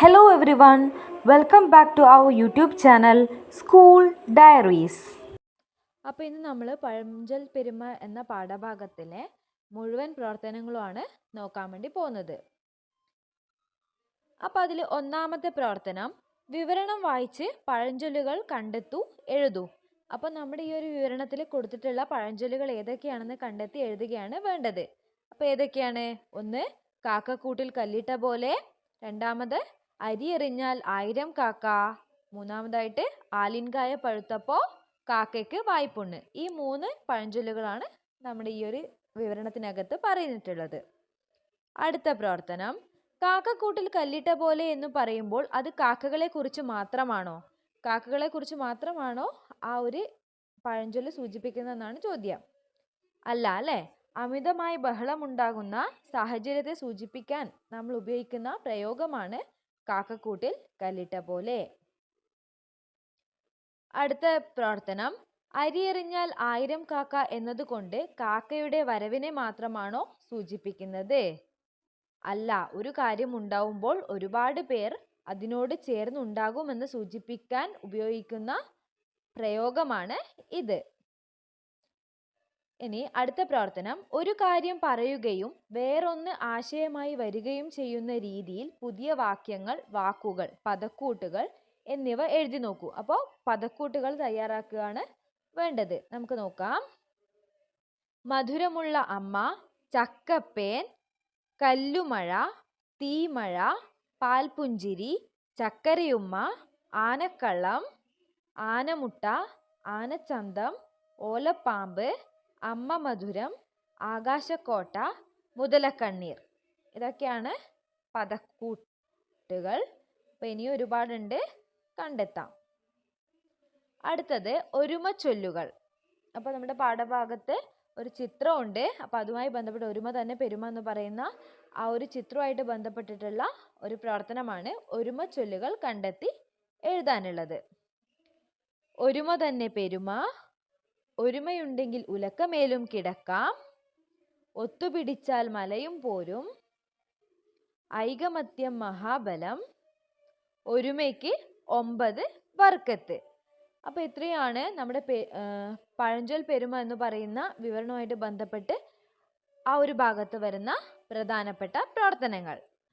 Hello one welcome back to our YouTube channel school diaries അപ്പോൾ ഇന്ന് നമ്മൾ പഴഞ്ചൽ പെരുമ എന്ന പാഠഭാഗത്തിലെ മുഴുവൻ പ്രവർത്തനങ്ങളുമാണ് നോക്കാൻ വേണ്ടി പോകുന്നത്. അപ്പോൾ അതിൽ ഒന്നാമത്തെ പ്രവർത്തനം വിവരണം വായിച്ച് പഴഞ്ചൊല്ലുകൾ കണ്ടെത്തൂ എഴുതൂ. അപ്പോൾ നമ്മുടെ ഈ ഒരു വിവരണത്തിൽ കൊടുത്തിട്ടുള്ള പഴഞ്ചൊല്ലുകൾ ഏതൊക്കെയാണെന്ന് കണ്ടെത്തി എഴുതുകയാണ് വേണ്ടത്. അപ്പോൾ ഏതൊക്കെയാണ്? ഒന്ന് കാക്കക്കൂട്ടിൽ കല്ലിട്ട പോലെ രണ്ടാമത് അരി എറിഞ്ഞാൽ ആയിരം കാക്ക. മൂന്നാമതായിട്ട് ആലിൻകായ പഴുത്തപ്പോൾ കാക്കയ്ക്ക് വായ്പുണ്ണ്. ഈ മൂന്ന് പഴഞ്ചൊല്ലുകളാണ് നമ്മുടെ ഈ ഒരു വിവരണത്തിനകത്ത് പറഞ്ഞിട്ടുള്ളത് അടുത്ത പ്രവർത്തനം. കാക്കക്കൂട്ടിൽ കല്ലിട്ട പോലെ എന്ന് പറയുമ്പോൾ അത് കാക്കകളെ കുറിച്ച് മാത്രമാണോ? കാക്കകളെ കുറിച്ച് മാത്രമാണോ ആ ഒരു പഴഞ്ചൊല്ല് സൂചിപ്പിക്കുന്നതെന്നാണ് ചോദ്യം. അല്ല അല്ലേ? അമിതമായി ബഹളമുണ്ടാകുന്ന സാഹചര്യത്തെ സൂചിപ്പിക്കാൻ നമ്മൾ ഉപയോഗിക്കുന്ന പ്രയോഗമാണ് കാക്കക്കൂട്ടിൽ കല്ലിട്ട പോലെ. അടുത്ത പ്രവർത്തനം. അരിയെറിഞ്ഞാൽ ആയിരം കാക്ക എന്നതുകൊണ്ട് കാക്കയുടെ വരവിനെ മാത്രമാണോ സൂചിപ്പിക്കുന്നത്? അല്ല ഒരു കാര്യം ഉണ്ടാവുമ്പോൾ ഒരുപാട് പേർ അതിനോട് ചേർന്നുണ്ടാകുമെന്ന് സൂചിപ്പിക്കാൻ ഉപയോഗിക്കുന്ന പ്രയോഗമാണ് ഇത്. ഇനി അടുത്ത പ്രവർത്തനം. ഒരു കാര്യം പറയുകയും വേറൊന്ന് ആശയമായി വരികയും ചെയ്യുന്ന രീതിയിൽ പുതിയ വാക്യങ്ങൾ വാക്കുകൾ പദക്കൂട്ടുകൾ എന്നിവ എഴുതി നോക്കൂ. അപ്പോൾ പദക്കൂട്ടുകൾ തയ്യാറാക്കുകയാണ് വേണ്ടത്. നമുക്ക് നോക്കാം. മധുരമുള്ള അമ്മ ചക്കപ്പേൻ കല്ലുമഴ തീമഴ പാൽപുഞ്ചിരി ചക്കരയുമ്മ ആനക്കള്ളം ആനമുട്ട ആനച്ചന്തം ഓലപ്പാമ്പ് അമ്മ മധുരം ആകാശക്കോട്ട മുതലക്കണ്ണീർ. ഇതൊക്കെയാണ് പദക്കൂട്ടുകൾ. അപ്പോൾ ഇനിയും ഒരുപാടുണ്ട് കണ്ടെത്താം. അടുത്തത് ഒരുമ ചൊല്ലുകൾ അപ്പോൾ നമ്മുടെ പാഠഭാഗത്ത് ഒരു ചിത്രമുണ്ട്. അപ്പോൾ അതുമായി ബന്ധപ്പെട്ട് ഒരുമ തന്നെ പെരുമ എന്ന് പറയുന്ന ആ ഒരു ചിത്രമായിട്ട് ബന്ധപ്പെട്ടിട്ടുള്ള ഒരു പ്രവർത്തനമാണ് ഒരുമ ചൊല്ലുകൾ കണ്ടെത്തി എഴുതാനുള്ളത്. ഒരുമ തന്നെ പെരുമ ഒരുമയുണ്ടെങ്കിൽ ഉലക്കമേലും കിടക്കാം. ഒത്തുപിടിച്ചാൽ മലയും പോരും. ഐകമത്യം മഹാബലം. ഒരുമയ്ക്ക് ഒമ്പത് വർക്കത്ത്. അപ്പോൾ ഇത്രയാണ് നമ്മുടെ പെ പഴഞ്ചൊൽ പെരുമ എന്ന് പറയുന്ന വിവരണവുമായിട്ട് ബന്ധപ്പെട്ട് ആ ഒരു ഭാഗത്ത് വരുന്ന പ്രധാനപ്പെട്ട പ്രവർത്തനങ്ങൾ.